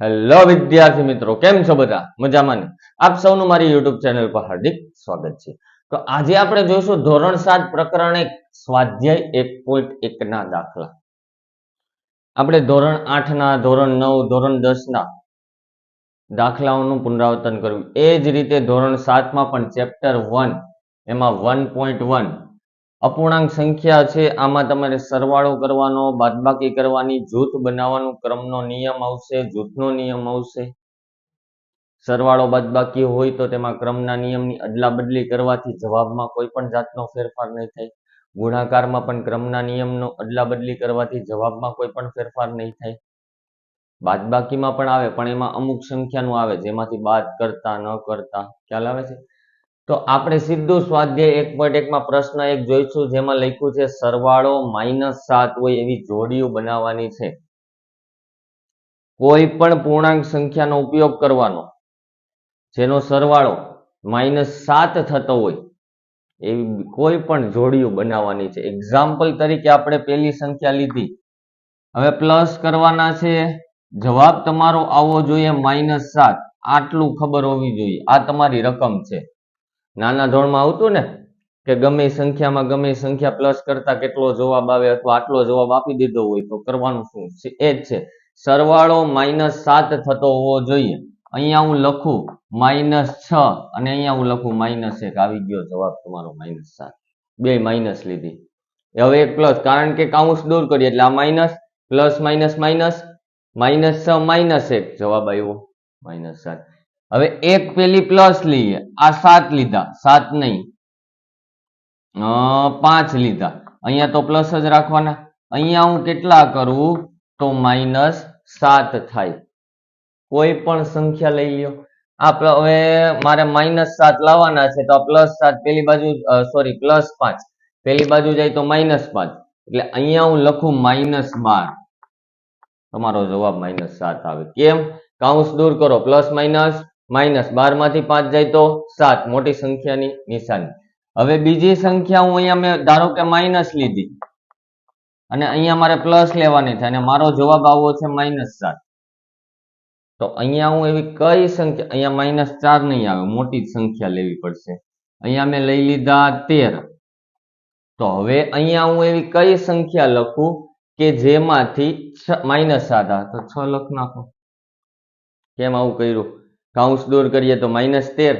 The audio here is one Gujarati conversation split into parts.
હેલો વિદ્યાર્થી મિત્રો, કેમ છો બધા? મજામાં ને? આપ સૌનું મારી યુટ્યુબ ચેનલ પર હાર્દિક સ્વાગત છે. તો આજે આપણે જોઈશું ધોરણ સાત પ્રકરણ એક સ્વાધ્યાય એક પોઈન્ટ એક ના દાખલા. આપણે ધોરણ આઠ ના ધોરણ નવ, ધોરણ દસ ના દાખલાઓનું પુનરાવર્તન કર્યું. એ જ રીતે ધોરણ સાતમાં પણ ચેપ્ટર વન એમાં વન પોઈન્ટ વન અપૂર્ણાંક સંખ્યા છે. આમાં તમારે સરવાળો કરવાનો, બાદબાકી કરવાની, જૂથ બનાવવાનું, ક્રમનો નિયમ આવશે, જૂથનો નિયમ આવશે. સરવાળો બાદબાકી હોય તો તેમાં ક્રમના નિયમની અદલા બદલી કરવાથી જવાબમાં કોઈ પણ જાતનો ફેરફાર નહીં થાય. ગુણાકારમાં પણ ક્રમના નિયમનો અદલા બદલી કરવાથી જવાબમાં કોઈ પણ ફેરફાર નહીં થાય. બાદબાકીમાં પણ આવે, પણ એમાં અમુક સંખ્યાનું આવે, જેમાંથી બાદ કરતા, ન કરતા. ખ્યાલ આવે છે? તો આપણે સીધું સ્વાધ્યાય એક પોઈન્ટ એકમાં પ્રશ્ન એક જોઈશું, જેમાં લખ્યું છે, સરવાળો માઇનસ સાત હોય એવી જોડીઓ બનાવવાની છે. કોઈ પણ પૂર્ણાંક સંખ્યાનો ઉપયોગ કરવાનો, જેનો સરવાળો માઇનસ સાત થતો હોય, એવી કોઈ પણ જોડીઓ બનાવવાની છે. એક્ઝામ્પલ તરીકે આપણે પેલી સંખ્યા લીધી. હવે પ્લસ કરવાના છે. જવાબ તમારો આવવો જોઈએ માઇનસ સાત. આટલું ખબર હોવી જોઈએ. આ તમારી રકમ છે. નાના ધોરણમાં આવતું ને, કે ગમે સંખ્યામાં ગમે સંખ્યા પ્લસ કરતા કેટલો જવાબ આવે અથવા આટલો જવાબ આપી દીધો હોય, તો કરવાનું શું? એ જ છે. સરવાળો માઇનસ સાત થતો હોવો જોઈએ. અહીંયા હું લખું માઇનસ છ અને અહીંયા હું લખું માઇનસ એક. આવી ગયો જવાબ તમારો માઇનસ સાત. બે માઇનસ લીધી. હવે એક પ્લસ કારણ કે કાઉન્સ દૂર કરીએ એટલે આ minus plus minus minus minus છ માઇનસ એક જવાબ આવ્યો. માઇનસ સાત. હવે એક પેલી પ્લસ લઈએ. આ સાત લીધા. સાત નહીં. પાંચ લીધા. અહીંયા તો પ્લસ જ રાખવાના. અહીંયા હું કેટલા કરું? તો માઇનસ સાત થાય. કોઈ પણ સંખ્યા લઈ લ્યો. આ હવે મારે માઇનસ સાત લાવવાના છે તો પ્લસ સાત પેલી બાજુ સોરી પ્લસ પાંચ. પેલી બાજુ જાય તો માઇનસ પાંચ. એટલે અહીંયા હું લખું માઇનસ બાર. તમારો જવાબ માઇનસ સાત આવે. કેમ? કાઉન્સ દૂર કરો. પ્લસ માઇનસ માઇનસ બારમાંથી પાંચ જાય તો સાત, મોટી સંખ્યાની નિશાની. હવે બીજી સંખ્યા હું અહીંયા મેં, ધારો કે માઇનસ લીધી. અને અહીંયા મારે પ્લસ લેવાની છે, અને મારો જવાબ આવવો છે માઇનસ સાત. તો અહીંયા હું એવી કઈ સંખ્યા, અહીંયા માઇનસ ચાર નહીં આવે, મોટી સંખ્યા લેવી પડશે. અહીંયા મેં લઈ લીધા તેર. તો હવે અહીંયા હું એવી કઈ સંખ્યા લખું કે જેમાંથી માઇનસ સાત તો છ લખ નાખો. કેમ આવું કર્યું? કાઉન્સ દૂર કરીએ તો માઇનસ તેર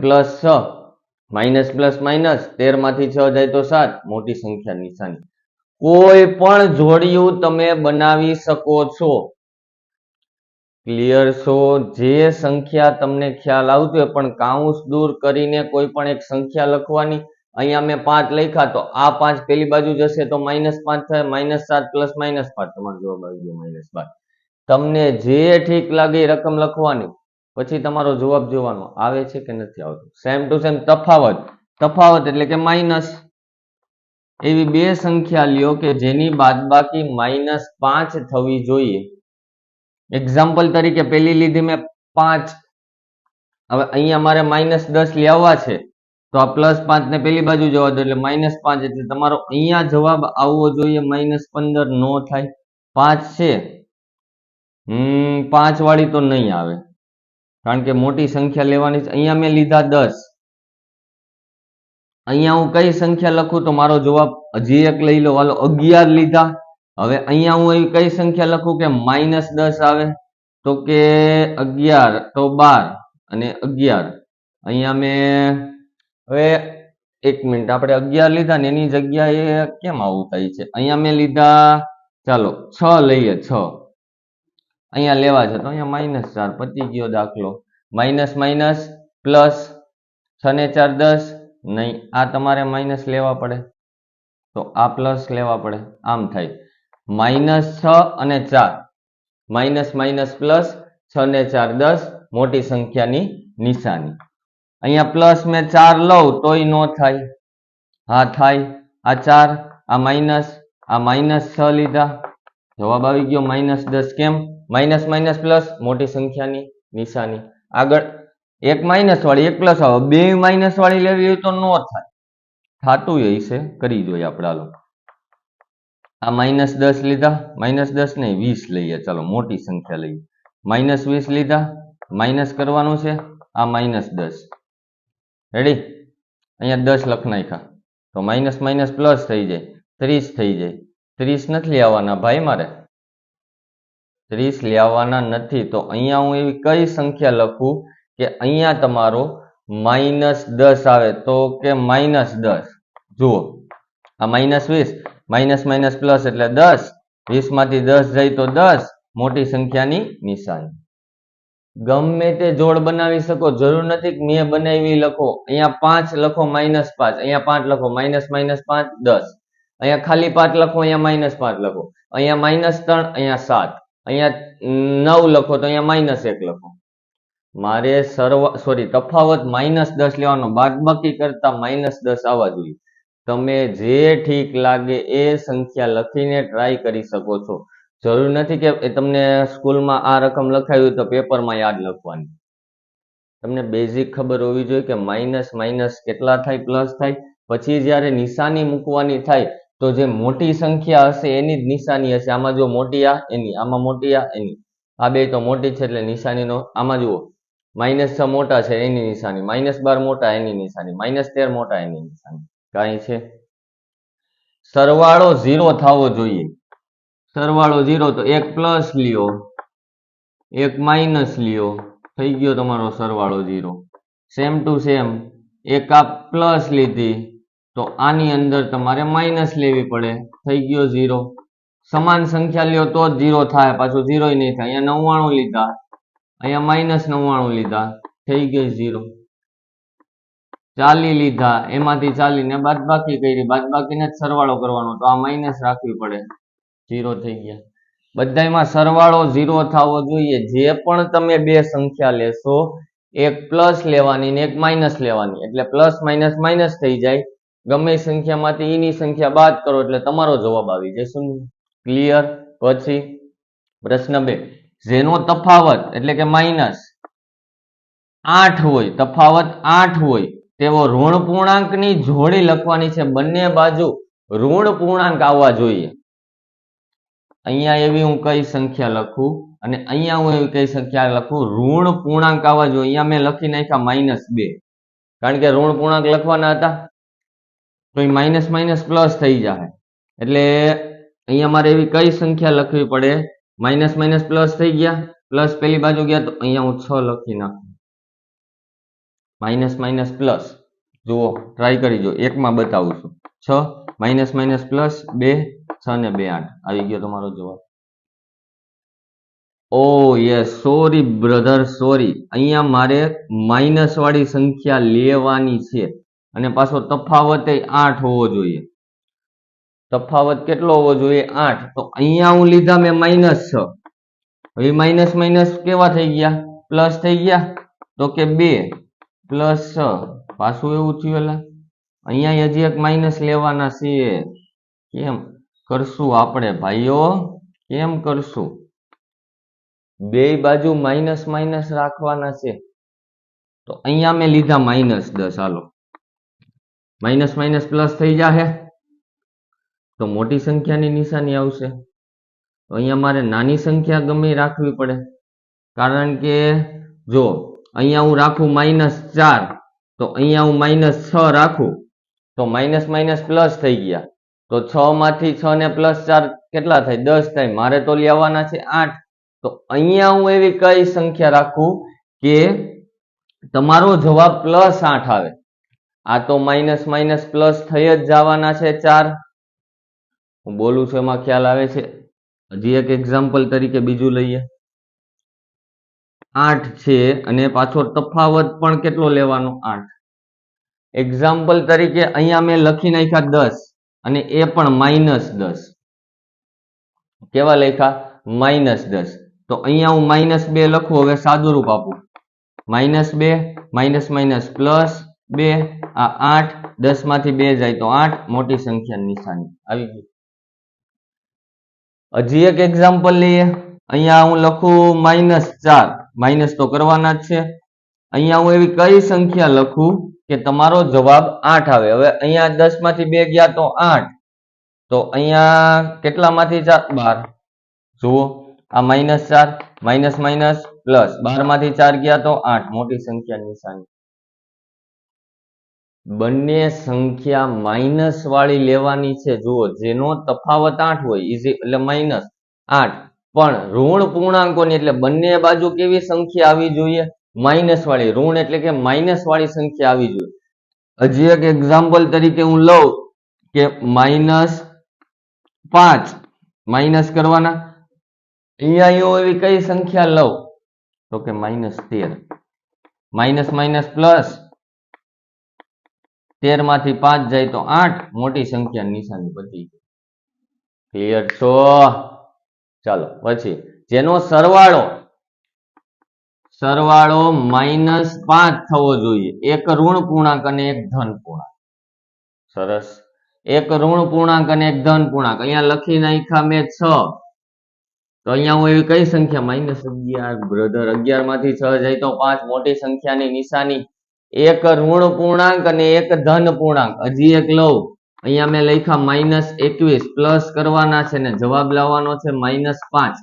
પ્લસ છ, માઇનસ પ્લસ માઇનસ તેરમાંથી છ જાય તો સાત. મોટી સંખ્યા નિશાની. કોઈ પણ જોડિયું તમે બનાવી શકો છો. ક્લિયર છો? જે સંખ્યા તમને ખ્યાલ આવતી હોય, પણ કાઉન્સ દૂર કરીને કોઈ પણ એક સંખ્યા લખવાની, અહીંયા મેં પાંચ લખ્યા, તો આ પાંચ પેલી બાજુ જશે તો માઇનસ પાંચ થાય, માઇનસ સાત પ્લસ માઇનસ પાંચ. તમારો જવાબ આવી ગયો માઇનસ બાર. તમને જે ઠીક લાગે રકમ લખવાની. પછી તમારો જવાબ જોવાનો, આવે છે કે નથી આવતો? સેમ ટુ સેમ તફાવત. તફાવત એટલે કે માઇનસ એવી બે સંખ્યા લ્યો કે જેની બાદબાકી માઇનસ પાંચ થવી જોઈએ. એક્ઝામ્પલ તરીકે પેલી લીધી મેં પાંચ. હવે અહીંયા મારે માઇનસ દસ લેવા છે. તો આ પ્લસ પાંચ ને પેલી બાજુ જવા દો એટલે માઇનસ પાંચ એટલે તમારો અહીંયા જવાબ આવવો જોઈએ માઇનસ પંદર નો થાય. પાંચ છે. હમ, પાંચ વાળી તો નહીં આવે. કારણ કે મોટી સંખ્યા લેવાની છે. અહીંયા મેં લીધા દસ. અહીંયા હું કઈ સંખ્યા લખું તો મારો જવાબ હજી એક લઈ લો. વાલો અગિયાર લીધા. હવે અહીંયા હું એવી કઈ સંખ્યા લખું કે માઇનસ દસ આવે? તો કે અગિયાર. તો બાર અને અગિયાર. અહીંયા મેં, હવે એક મિનિટ, આપણે અગિયાર લીધા ને એની જગ્યાએ કેમ આવું થાય છે? અહીંયા મેં લીધા, ચાલો, છ લઈએ, છ. અહીંયા લેવા જતો અહીંયા માઇનસ ચાર પતી ગયો દાખલો. માઇનસ માઇનસ પ્લસ છ ને ચાર દસ. નહીં, આ તમારે માઇનસ લેવા પડે. તો આ પ્લસ લેવા પડે. આમ થાય. માઇનસ છ અને ચાર. માઇનસ માઇનસ પ્લસ છ ને ચાર દસ, મોટી સંખ્યાની નિશાની. અહીંયા પ્લસ મેં ચાર લઉં તોય નો થાય. હા, થાય. આ ચાર, આ માઇનસ આ માઇનસ છ લીધા. જવાબ આવી ગયો માઇનસ દસ કેમ? માઇનસ માઇનસ પ્લસ મોટી સંખ્યાની નિશાની. આગળ એક માઇનસ વાળી, એક પ્લસ આવે. બે માઇનસ વાળી લેવી હોય તો નો થાય. થાતું એ છે, કરી જોઈએ આપણે હાલો આ માઇનસ દસ લીધા. માઇનસ દસ નહીં વીસ લઈએ. ચાલો, મોટી સંખ્યા લઈએ. માઇનસ વીસ લીધા. માઇનસ કરવાનું છે. આ માઇનસ દસ. રેડી અહીંયા દસ લખ નાખ્યા. તો માઇનસ માઇનસ પ્લસ થઈ જાય. ત્રીસ થઈ જાય. ત્રીસ નથી લેવાના ભાઈ મારે. ત્રીસ લેવાના નથી. તો અહીંયા હું એવી કઈ સંખ્યા લખું કે અહીંયા તમારો માઇનસ દસ આવે તો કે માઇનસ દસ? જુઓ. આ માઇનસ વીસ માઇનસ માઇનસ પ્લસ એટલે દસ. વીસમાંથી દસ જાય તો દસ. મોટી સંખ્યાની નિશાની. ગમે તે જોડ બનાવી શકો, જરૂર નથી મેં બનાવી લખો. અહીંયા પાંચ લખો માઇનસ પાંચ, અહીંયા પાંચ લખો માઇનસ માઇનસ પાંચ, દસ. અહીંયા ખાલી પાંચ લખો, અહીંયા માઇનસ પાંચ લખો. અહીંયા માઇનસ ત્રણ, અહીંયા સાત. અહીંયા નવ લખો તો અહીંયા માઇનસ એક લખો. મારે સર્વ સોરી તફાવત માઇનસ દસ લેવાનો. બાદબાકી કરતા માઇનસ દસ આવવા જોઈએ. તમે જે ઠીક લાગે એ સંખ્યા લખીને ટ્રાય કરી શકો છો. જરૂર નથી કે તમને સ્કૂલમાં આ રકમ લખાવી તો પેપરમાં યાદ લખવાની. તમને બેઝિક ખબર હોવી જોઈએ કે માઇનસ માઇનસ કેટલા થાય પ્લસ થાય. પછી જ્યારે નિશાની મૂકવાની થાય તો જે મોટી સંખ્યા હશે એની જ નિશાની હશે. આમાં જો મોટી આ, એની, આમાં મોટી આ, એની. આ બે તો મોટી છે એટલે નિશાનીનો, આમાં જુઓ. માઇનસ છ મોટા છે એની નિશાની. માઇનસ બાર મોટા એની નિશાની. માઇનસ તેર મોટા એની નિશાની. કાંઈ છે? સરવાળો ઝીરો થવો જોઈએ. સરવાળો ઝીરો તો એક પ્લસ લ્યો. એક માઇનસ લ્યો. થઈ ગયો તમારો સરવાળો ઝીરો સેમ ટુ સેમ એક આ પ્લસ લીધી. તો આની અંદર તમારે માઇનસ લેવી પડે. થઈ ગયો ઝીરો સમાન સંખ્યા લ્યો તો જ ઝીરો થાય. પાછું ઝીરો નહીં થાય. અહીંયા નવ્વાણું લીધા. અહીંયા માઇનસ નવ્વાણું લીધા. થઈ ગયો ઝીરો ચાલી લીધા. એમાંથી ચાલીને બાદબાકી કરી. બાદબાકીને જ સરવાળો કરવાનો. તો આ માઇનસ રાખવી પડે. ઝીરો થઈ ગયા. બધામાં સરવાળો ઝીરો થવો જોઈએ. જે પણ તમે બે સંખ્યા લેશો, એક પ્લસ લેવાની ને એક માઇનસ લેવાની. એટલે પ્લસ માઇનસ માઇનસ થઈ જાય. ગમે સંખ્યામાંથી ઈની સંખ્યા બાદ કરો એટલે તમારો જવાબ આવી જાય શું ક્લિયર પછી પ્રશ્ન બે. જેનો તફાવત એટલે કે માઇનસ આઠ હોય, તફાવત આઠ હોય તેવો ઋણ પૂર્ણાંકની જોડી લખવાની છે. બંને બાજુ ઋણ પૂર્ણાંક આવવા જોઈએ. અહીંયા એવી હું કઈ સંખ્યા લખું અને અહીંયા હું એવી કઈ સંખ્યા લખું. ઋણ પૂર્ણાંક આવવા જોઈએ. અહીંયા મેં લખી નાખ્યા માઇનસ બે. કારણ કે ઋણ પૂર્ણાંક લખવાના હતા. તો એ માઇનસ માઇનસ પ્લસ થઈ જાય એટલે અહીંયા મારે એવી કઈ સંખ્યા લખવી પડે? માઇનસ માઇનસ પ્લસ થઈ ગયા? પ્લસ પેલી બાજુ ગયા તો અહીંયા હું છ લખી નાખું. માઇનસ માઇનસ પ્લસ જુઓ ટ્રાય કરી જો. એકમાં બતાવું છું. છ માઇનસ માઇનસ પ્લસ બે, છ ને બે આઠ. આવી ગયો તમારો જવાબ. Oh yes sorry brother sorry અહીંયા મારે માઇનસ વાળી સંખ્યા લેવાની છે. અને પાછો તફાવત આઠ હોવો જોઈએ. તફાવત કેટલો હોવો જોઈએ? આઠ. તો અહીંયા હું લીધા મેં માઇનસ છ. હવે માઇનસ માઇનસ કેવા થઈ ગયા? પ્લસ થઈ ગયા? તો કે બે. પ્લસ છ. પાછું એવું થયું એલા અહીંયા હજી એક માઇનસ લેવાના છે. કેમ કરશું આપણે ભાઈઓ? કેમ કરશું? બે બાજુ માઇનસ માઇનસ રાખવાના છે. તો અહીંયા મેં લીધા માઇનસ દસ. હાલો. માઇનસ માઇનસ પ્લસ થઈ જશે તો મોટી સંખ્યાની નિશાની આવશે. અહીંયા મારે નાની સંખ્યા ગમે રાખવી પડે. કારણ કે જો અહીંયા હું રાખું માઇનસ ચાર, તો અહીંયા હું માઇનસ છ રાખું, તો માઇનસ માઇનસ પ્લસ થઈ ગયા. તો છ માંથી છ ને પ્લસ ચાર કેટલા થાય? દસ થાય. મારે તો લેવાના છે આઠ. તો અહીંયા હું એવી કઈ સંખ્યા રાખું કે તમારો જવાબ પ્લસ આઠ આવે. આ તો માઇનસ માઇનસ પ્લસ થઈ જ જવાના છે ચાર. હું બોલું છું, એમાં ખ્યાલ આવે છે? હજી એક એક્ઝામ્પલ તરીકે બીજું લઈએ. આઠ છે અને પાછો તફાવત પણ કેટલો લેવાનો? આઠ. એક્ઝામ્પલ તરીકે અહીંયા મેં લખી નાખ્યા દસ અને એ પણ માઇનસ દસ. કેવા લખ્યા? માઇનસ દસ. તો અહીંયા હું માઇનસ બે લખું, હવે સાદું રૂપ આપું. માઇનસ બે, માઇનસ માઇનસ પ્લસ બે, આ આઠ દસમાંથી બે જાય તો આઠ, મોટી સંખ્યાની નિશાની. આવી ગઈ. હજી એક એક્ઝામ્પલ લઈએ. અહીંયા હું લખું માઇનસ ચાર. માઇનસ તો કરવાના જ છે. અહીંયા હું એવી કઈ સંખ્યા લખું કે તમારો જવાબ આઠ આવે. હવે અહીંયા દસમાંથી બે ગયા તો આઠ. તો અહીંયા કેટલામાંથી ચાર? બાર. જુઓ. આ માઇનસ ચાર માઇનસ માઇનસ પ્લસ બારમાંથી ચાર ગયા તો આઠ. મોટી સંખ્યા નિશાની. બંને સંખ્યા માઇનસ વાળી લેવાની છે. જુઓ, જેનો તફાવત આઠ હોય ઇઝી એટલે માઇનસ આઠ. પણ ઋણ પૂર્ણાંકોની, એટલે બંને બાજુ કેવી સંખ્યા આવી જોઈએ? માઇનસ વાળી. ઋણ એટલે કે માઇનસ વાળી સંખ્યા આવી જોઈએ. હજી એક એક્ઝામ્પલ તરીકે હું લઉં કે માઇનસ પાંચ. માઇનસ કરવાના. અહીંયા હું એવી કઈ સંખ્યા લઉં? તો કે માઇનસ તેર. માઇનસ માઇનસ પ્લસ તેરમાંથી પાંચ જાય તો આઠ. મોટી સંખ્યા નિશાની પતી ક્લિયર છો? ચાલો, પછી જેનો સરવાળો સરવાળો માઇનસ પાંચ થવો જોઈએ. એક ઋણ પૂર્ણાંક અને એક ધન પૂર્ણાંક. સરસ. એક ઋણ પૂર્ણાંક અને એક ધન પૂર્ણાંક. અહીંયા લખી નાખ્યા મેં છ. તો અહીંયા હું એવી કઈ સંખ્યા? માઇનસ અગિયાર બ્રધર અગિયારમાંથી છ જાય તો પાંચ. મોટી સંખ્યાની નિશાની એક ઋણ પૂર્ણાંક અને એક ધન પૂર્ણાંક. હજી એક લઉં. અહીંયા મેં લખ્યા માઇનસ એકવીસ પ્લસ કરવાના છે ને જવાબ લાવવાનો છે માઇનસ પાંચ.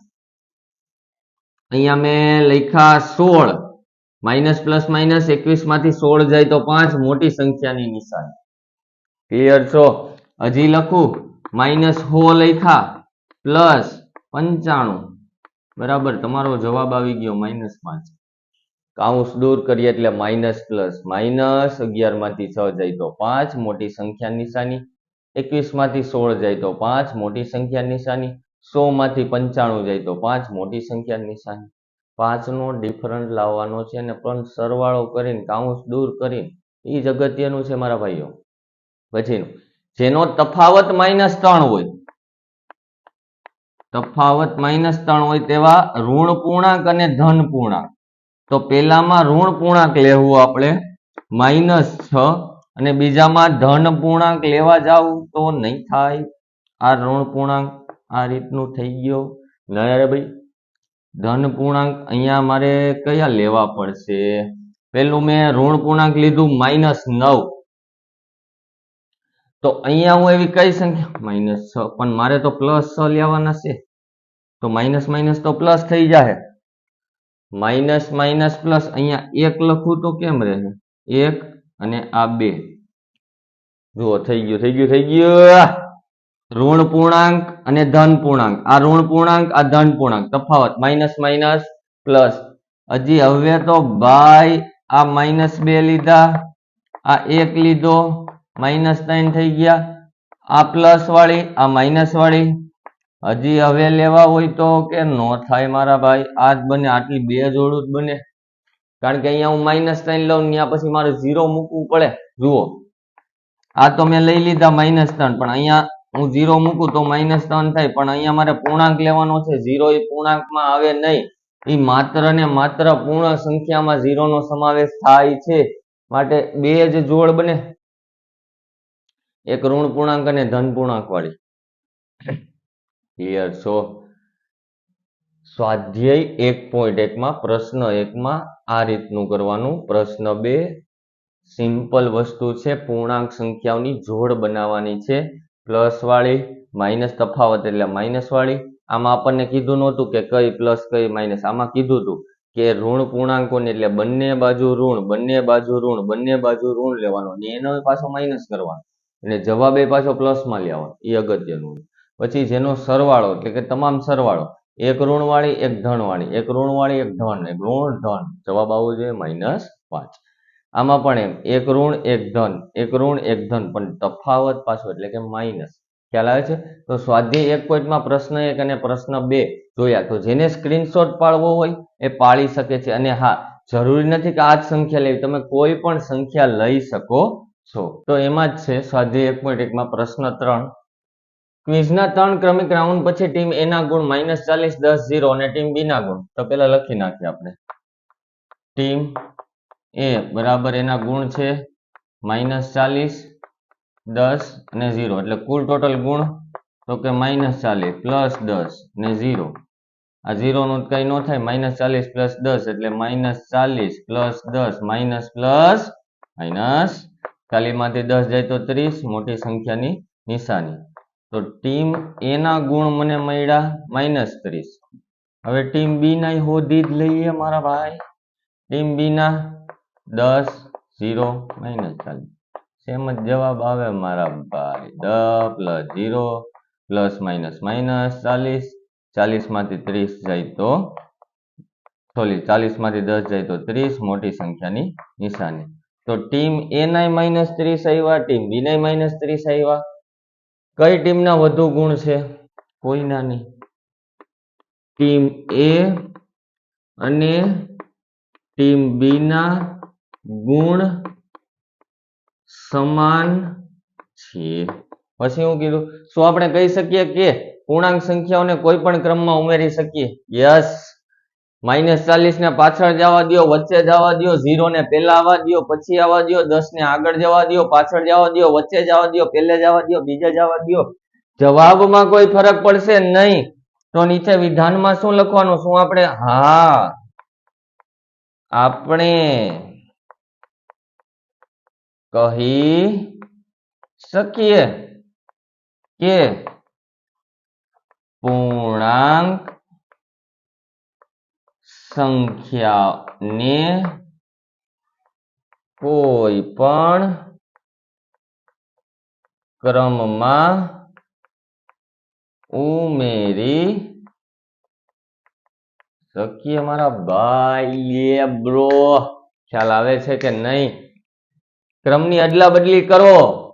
અહીંયા મેં લખ્યા સોળ. માઇનસ પ્લસ માઇનસ એકવીસમાંથી સોળ જાય તો પાંચ. મોટી સંખ્યાની નિશાની. ક્લિયર છો? હજી લખું. માઇનસ હો લખ્યા. પ્લસ પંચાણું. બરાબર, તમારો જવાબ આવી ગયો માઇનસ પાંચ. કાઉન્સ દૂર કરીએ એટલે માઇનસ પ્લસ. માઇનસ અગિયારમાંથી છ જાય તો પાંચ, મોટી સંખ્યા નિશાની એકવીસમાંથી સોળ જાય તો પાંચ, મોટી સંખ્યા નિશાની સો માંથી પંચાણું જાય તો પાંચ, મોટી સંખ્યા નિશાની પાંચનો ડિફરન્ટ લાવવાનો છે અને પણ સરવાળો કરીને કાઉન્સ દૂર કરીને એ જ અગત્યનું છે મારા ભાઈઓ. પછીનું જેનો તફાવત માઇનસ ત્રણ હોય, તફાવત માઇનસ ત્રણ હોય તેવા ઋણ પૂર્ણાંક અને ધન પૂર્ણાંક. તો પેલામાં ઋણ પૂર્ણાંક લેવું આપણે માઇનસ છ, અને બીજામાં ધન પૂર્ણાંક લેવા જાવ તો નહીં થાય. આ ઋણ પૂર્ણાંક આ રીતનું થઈ ગયો. ના રે ભાઈ. ધન પૂર્ણાંક અહીંયા મારે કયા લેવા પડશે? પેલું મેં ઋણ પૂર્ણાંક લીધું માઇનસ નવ. તો અહીંયા હું એવી કઈ સંખ્યા? માઇનસ છ. પણ મારે તો પ્લસ છ લેવાના છે. તો માઇનસ માઇનસ તો પ્લસ થઈ જાય માઇનસ માઇનસ પ્લસ અહીંયા એક લખું તો કેમ રહે? એક અને આ બે. જુઓ, થઈ ગયું થઈ ગયું થઈ ગયું. ઋણ પૂર્ણાંક અને ધન પૂર્ણાંક. આ ઋણ પૂર્ણાંક, આ ધન પૂર્ણાંક. તફાવત, માઇનસ માઇનસ પ્લસ. હજી હવે તો ભાઈ આ માઇનસ બે લીધા, આ એક લીધો, માઇનસ ત્રણ થઈ ગયા. આ પ્લસ વાળી, આ માઇનસ વાળી. હજી હવે લેવા હોય તો કે નો થાય મારા ભાઈ. આ જ બને, આટલી બે જોડું જ બને. કારણ કે અહીંયા હું માઇનસ ત્રણ લઉં ત્યાં પછી મારે ઝીરો મૂકવું પડે. જુઓ. આ તો મેં લઈ લીધા માઇનસ ત્રણ, પણ અહીંયા હું ઝીરો મૂકું તો માઇનસ ત્રણ થાય. પણ અહીંયા મારે પૂર્ણાંક લેવાનો છે. ઝીરો એ પૂર્ણાંકમાં આવે નહીં. એ માત્ર ને માત્ર પૂર્ણ સંખ્યામાં ઝીરો નો સમાવેશ થાય છે. માટે બે જ જોડ બને. એક ઋણ પૂર્ણાંક અને ધન પૂર્ણાંક વાળી. ક્લિયર છો? સ્વાધ્યાય એક પોઈન્ટ એકમાં પ્રશ્ન એકમાં આ રીતનું કરવાનું. પ્રશ્ન બે સિમ્પલ વસ્તુ છે, પૂર્ણાંક સંખ્યાઓની જોડ બનાવવાની છે. પ્લસ વાળી માઇનસ તફાવત એટલે માઇનસ વાળી. આમાં આપણને કીધું નહોતું કે કઈ પ્લસ કઈ માઇનસ આમાં કીધું હતું કે ઋણ પૂર્ણાંકોની એટલે બંને બાજુ ઋણ, બંને બાજુ ઋણ, બંને બાજુ ઋણ લેવાનો. અને એનો પાછો માઇનસ કરવાનો. અને જવાબ એ પાછો પ્લસમાં લેવાનો. એ અગત્યનું પછી જેનો સરવાળો એટલે કે તમામ સરવાળો, એક ઋણવાળી, એક ધનવાળી, એક ઋણવાળી, એક ધન એક ઋણ, ધન, જવાબ આવવો જોઈએ માઇનસ પાંચ. આમાં પણ એમ, એક ઋણ, એક ધન, એક ઋણ, એક ધન, પણ તફાવત પાછો એટલે કે માઇનસ ખ્યાલ આવે છે? તો સ્વાધ્યાય એક પોઈન્ટમાં પ્રશ્ન એક અને પ્રશ્ન બે જોયા. તો જેને સ્ક્રીનશોટ પાડવો હોય, એ પાડી શકે છે. અને હા, જરૂરી નથી કે આ જ સંખ્યા લેવી. તમે કોઈ પણ સંખ્યા લઈ શકો છો. તો એમાં જ છે, સ્વાધ્યાય એક પોઈન્ટ એકમાં પ્રશ્ન ત્રણ. ક્વિઝના ત્રણ ક્રમિક રાઉન્ડ પછી ટીમ એ ના ગુણ માઇનસ ચાલીસ, દસ ઝીરો અને ટીમ બી ના ગુણ. તો પેલા લખી નાખીએ આપણે. ટીમ એ બરાબર એના ગુણ છે માઇનસ ચાલીસ, દસ અને ઝીરો એટલે કુલ ટોટલ ગુણ તો કે માઇનસ ચાલીસ પ્લસ દસ ને ઝીરો આ ઝીરોનું કંઈ ન થાય. માઇનસ ચાલીસ પ્લસ દસ એટલે માઇનસ ચાલીસ પ્લસ દસ માઇનસ પ્લસ માઇનસ ચાલીસમાંથી દસ જાય તો ત્રીસ. મોટી સંખ્યાની નિશાની. તો ટીમ એના ગુણ મને મળ્યા માઇનસ ત્રીસ. હવે ટીમ બી ના હોદી જ લઈએ મારા ભાઈ. ટીમ બી ના દસ ઝીરો માઇનસ ચાલીસ. સેમ જ જવાબ આવે મારા ભાઈ. દસ plus zero plus minus minus ચાલીસ. ચાલીસમાંથી ત્રીસ જાય તો સોરી ચાલીસમાંથી દસ જાય તો ત્રીસ, મોટી સંખ્યાની નિશાની. તો ટીમ એ નાય માઇનસ ત્રીસ આવ્યા, ટીમ બી નાય માઇનસ ત્રીસ આવ્યા. કઈ ટીમના વધુ ગુણ છે? કોઈના નહીં. ટીમ એ અને ટીમ બી ના ગુણ સમાન છે. પછી હું કીધું, શું આપણે કહી શકીએ કે પૂર્ણાંક સંખ્યાઓને કોઈ પણ ક્રમમાં ઉમેરી શકીએ? યસ. માઇનસ ચાલીસ ને પાછળ જવા દો વચ્ચે જવા દો ઝીરો ને પહેલા આવવા દો પછી આવવા દો દસ ને આગળ જવા દો પાછળ જવા દો વચ્ચે જવા દો પહેલે જવા દો બીજે જવા દો જવાબમાં કોઈ ફરક પડશે નહીં. તો નીચે વિધાનમાં શું લખવાનું? શું આપણે? હા. આપણે કહી શકીએ કે પૂર્ણાંક સંખ્યાને કોઈ પણ ક્રમમાં ઉમેરી શકીએ. મારા ભાઈ બ્રો, ખ્યાલ આવે છે કે નહીં? ક્રમની અદલા બદલી કરો.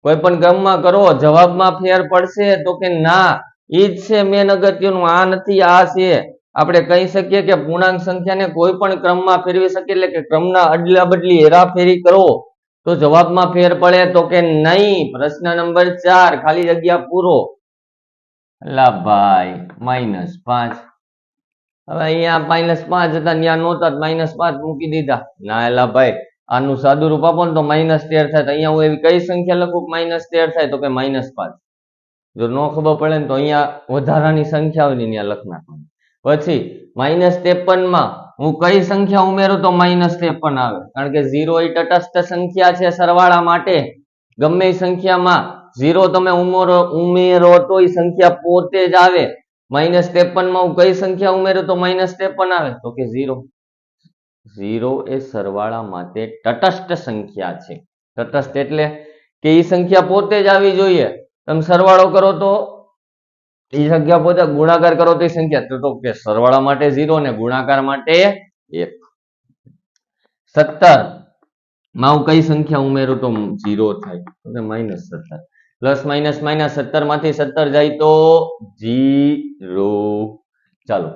કોઈ પણ ક્રમમાં કરો. જવાબમાં ફેર પડશે તો કે ના. ઈ જ છે મેન અગત્યનું આ નથી, આ છે. આપણે કહી શકીએ કે પૂર્ણાંક સંખ્યાને કોઈ પણ ક્રમમાં ફેરવી શકીએ એટલે કે ક્રમના અદલા બદલી હેરાફેરી કરો, તો જવાબમાં ફેર પડે તો કે નહીં. પ્રશ્ન નંબર ચાર, ખાલી જગ્યા પૂરો. ભાઈ માઇનસ પાંચ. હવે અહીંયા માઇનસ પાંચ હતા, ત્યાં નહોતા માઇનસ પાંચ મૂકી દીધા. ના એલા ભાઈ, આનું સાદું રૂપ આપો ને તો માઇનસ તેર થાય. તો અહીંયા હું એવી કઈ સંખ્યા લખું માઇનસ તેર થાય તો કે માઇનસ પાંચ? જો ન ખબર પડે ને તો અહીંયા વધારાની સંખ્યા હોય ને ત્યાં લખ નાખવાની. પછી માઇનસમાં હું કઈ સંખ્યા ઉમેરું તો માઇનસ ત્રેપન આવે. કારણ કે ઝીરો એ તટસ્થ સંખ્યા છે સરવાળા માટે. ગમે સંખ્યામાં ઝીરો તમે ઉમેરો ઉમેરો તો એ સંખ્યા પોતે જ આવે. માઇનસમાં હું કઈ સંખ્યા ઉમેરું તો માઇનસ ત્રેપન આવે. તો કે ઝીરો. ઝીરો એ સરવાળા માટે તટસ્થ સંખ્યા છે. તટસ્થ એટલે કે એ સંખ્યા પોતે જ આવી જોઈએ. તમે સરવાળો કરો તો એ સંખ્યા પોતે ગુણાકાર કરો તો સંખ્યા. તો કે સરવાળા માટે ઝીરો ને ગુણાકાર માટે એક. સત્તર. માં હું કઈ સંખ્યા ઉમેરું તો ઝીરો થાય. માઇનસ સત્તર. પ્લસ માઇનસ માઇનસ સત્તરમાંથી સત્તર જાય તો જીરો ચાલો.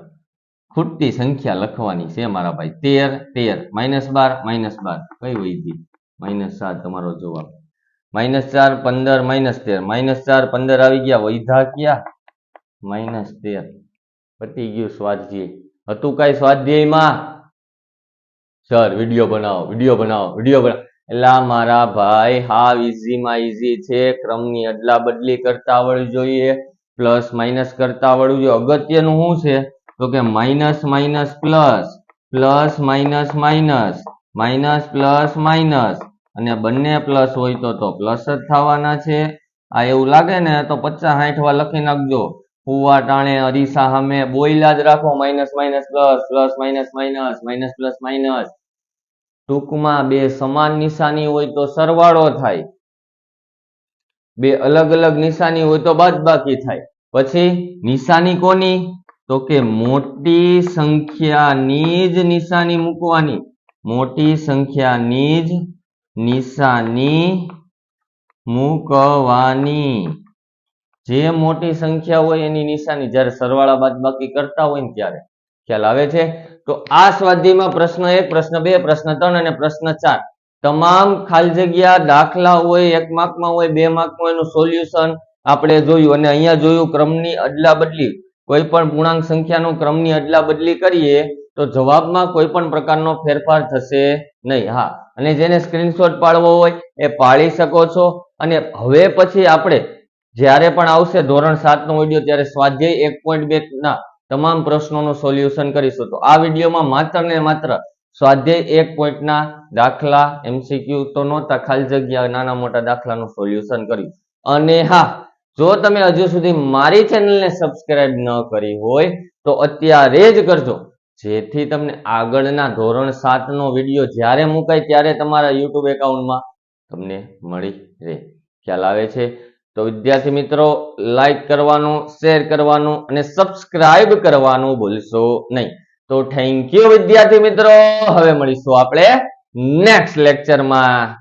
ખૂટતી સંખ્યા લખવાની છે મારા ભાઈ. તેર તેર. માઇનસ બાર માઇનસ બાર. કઈ વહી ગઈ? માઇનસ સાત તમારો જવાબ. માઇનસ ચાર, પંદર માઇનસ તેર. માઇનસ ચાર, પંદર આવી ગયા. વૈધા ક્યાં? માઇનસ તેર પતી ગયું સ્વાધ્યાય હતું કઈ સ્વાધ્યાયમાં સર વીડિયો બનાવો વીડિયો બનાવો વીડિયો બનાવો એટલે મારા ભાઈ હાવ ઇઝીમાં ઇઝી છે. ક્રમની અદલા બદલી કરતા આવડવું જોઈએ. પ્લસ, માઇનસ કરતા આવડવું જોઈએ. અગત્યનું શું છે? તો કે minus minus, plus. Plus, minus minus. Minus, plus, minus. અને બંને પ્લસ હોય તો તો પ્લસ જ થવાના છે. આ એવું લાગે ને, તો પચાસ, સાઠ લખી નાખજો. ફુવા ટાણે, અરીસા સામે બોયલા જ રાખો minus minus plus plus minus minus minus plus minus ટૂંકમાં બે સમાન નિશાની હોય તો સરવાળો થાય. બે અલગ અલગ નિશાની હોય તો બાદબાકી થાય. પછી નિશાની કોની? તો કે મોટી સંખ્યાની જ નિશાની મૂકવાની. મોટી સંખ્યાની જ નિશાની મૂકવાની. જે મોટી સંખ્યા હોય એની નિશાની જ્યારે સરવાળા બાદબાકી કરતા હોય ને ત્યારે. ખ્યાલ આવે છે? તો આ સ્વાધ્યાયમાં પ્રશ્ન એક, પ્રશ્ન બે, પ્રશ્ન ત્રણ અને પ્રશ્ન ચાર. તમામ ખાલી જગ્યા દાખલા હોય, એક માર્કમાં હોય, બે માર્કમાં એનું સોલ્યુશન આપણે જોયું. અને અહીંયા જોયું ક્રમની અદલા બદલી કોઈ પણ પૂર્ણાંક સંખ્યાનો ક્રમની અદલા બદલી કરીએ તો જવાબમાં કોઈ પણ પ્રકારનો ફેરફાર થશે નહીં. હા. અને જેને સ્ક્રીનશોટ પાડવો હોય એ પાડી શકો છો. અને હવે પછી આપણે જ્યારે પણ આવશે ધોરણ સાત નો વીડિયો, ત્યારે સ્વાધ્યાય એક પોઈન્ટ બે ના તમામ પ્રશ્નોનું સોલ્યુશન કરીશું. તો આ વિડીયોમાં માત્ર ને માત્ર સ્વાધ્યાય એક પોઈન્ટના દાખલા એમસીક્યુ તો નહોતા, ખાલી જગ્યા નાના મોટા દાખલાનું સોલ્યુશન કર્યું. અને હા, જો તમે હજુ સુધી મારી ચેનલને સબસ્ક્રાઇબ ન કરી હોય, તો અત્યારે જ કરજો. જેથી તમને આગળના ધોરણ સાત નો વીડિયો જ્યારે મુકાય, ત્યારે તમારા યુટ્યુબ એકાઉન્ટમાં તમને મળી રહે. ખ્યાલ આવે છે? તો વિદ્યાર્થી મિત્રો લાઈક કરવાનું શેર કરવાનું અને સબસ્ક્રાઇબ કરવાનું ભૂલશો નહીં. તો થેન્ક યુ વિદ્યાર્થી મિત્રો. હવે મળીશું આપણે નેક્સ્ટ લેક્ચરમાં